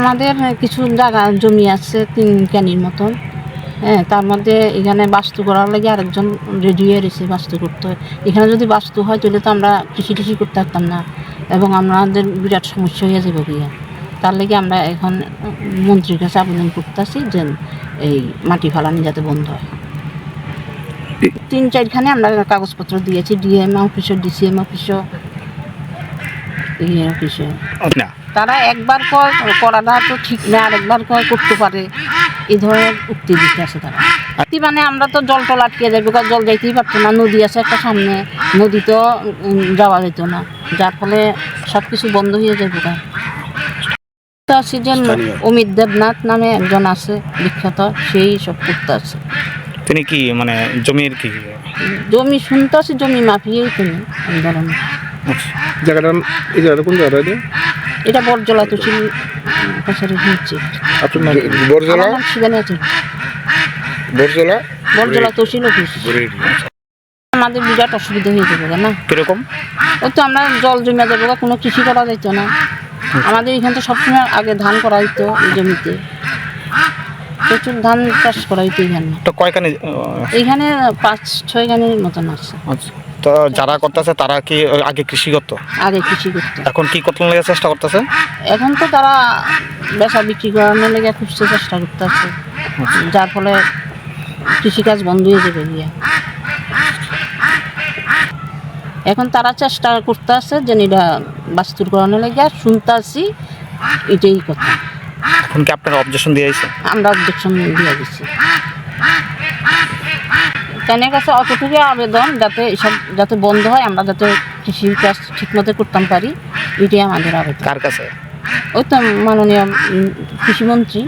আমাদের কিছু জায়গা জমি আছে তিন ক্যানির মতন। হ্যাঁ তার মধ্যে এখানে বাস্তু করার লাগে আরেকজন রেডি হয়ে রয়েছে বাস্তু করতে। হয় এখানে যদি বাস্তু হয় তাহলে তো আমরা কৃষি টৃষি করতে পারতাম না এবং আমাদের বিরাট সমস্যা হয়ে যাবে গিয়া। তার লাগে আমরা এখন মন্ত্রীর কাছে আবেদন করতেছি যে এই মাটি ফালানি যাতে বন্ধ হয়। তিন চারখানে আমরা কাগজপত্র দিয়েছি ডিএম অফিসে ডিসিএম অফিসে ইয়ে না তারা একবার কয় করাটা তো ঠিক না আর একবার কয় করতে পারে। এই ধরনের উক্তি দিতে আছে তারা। উক্তি মানে আমরা তো জল টল আটকে যাব কারণ জল যাইতেই পারতো না। নদী আছে একটা সামনে নদী তো যাওয়া যেত না। যার ফলে সব কিছু বন্ধ হয়ে তো আছে যে অমিত দেবনাথ নামে একজন আছে বিখ্যাত সেই সব করতে আছে তিনি কি মানে জমির কি? জমি শুনতে আছে জমি মাফিয়েই তিনি ধরনের জায়গাটা এই জায়গাটা কোন জায়গাটা এটা? এটা বরজলা তো ছিল কাছারি হচ্ছে আপনার নাম বরজলা আমার শিবানী আছে বরজলা বরজলা তহসিল অফিস আমাদের বিরাট অসুবিধা হয়ে যাবে না? কীরকম? ওই তো আমরা জল জমে যাব কোনো কৃষি করা যেত না। আমাদের এখানে তো সবসময় আগে ধান করা হইতো জমিতে। প্রচুর ধান চাষ করা হইতো এখানে। তো কয়খানি এইখানে পাঁচ ছয় গানের মতন আছে। আচ্ছা। তো যারা করতেছে তারা কি আগে কৃষি করতো? আগে কৃষি করতো। এখন কি করতে লেগে চেষ্টা করতেছে? এখন তো তারা বেচা বিক্রি করানোর লেগে খুব চেষ্টা করতে আছে যার ফলে কৃষিকাজ বন্ধ হয়ে যাবে গিয়া। এখন তারা চেষ্টা করতে আছে যে এটা বাস্তুকরণের লেগে শুনতে আছি এটাই কথা। এখন কি আপনারা অবজেকশন দিয়ে আমরা অবজেকশন দিয়ে দিচ্ছি তাদের কাছে অতটুকু আবেদন যাতে এসব যাতে বন্ধ হয় আমরা যাতে কৃষি কাজ ঠিক মতো করতাম পারি এটাই আমাদের আবেদন। কার কাছে? ওই তো মাননীয় কৃষিমন্ত্রী।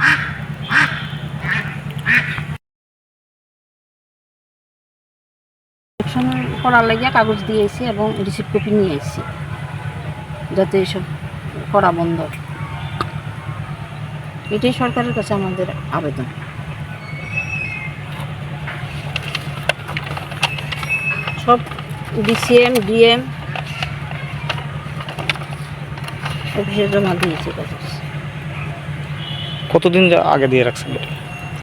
করার লাগিয়া কাগজ দিয়েছি এবং রিসিপ্ট কপি নিয়ে এসেছি যাতে এসব করা বন্ধ। এটাই সরকারের কাছে আমাদের আবেদন। সব ডিসিএম ডিএম অফিসে জমা দিয়েছি কতদিন আগে দিয়ে রাখছেন?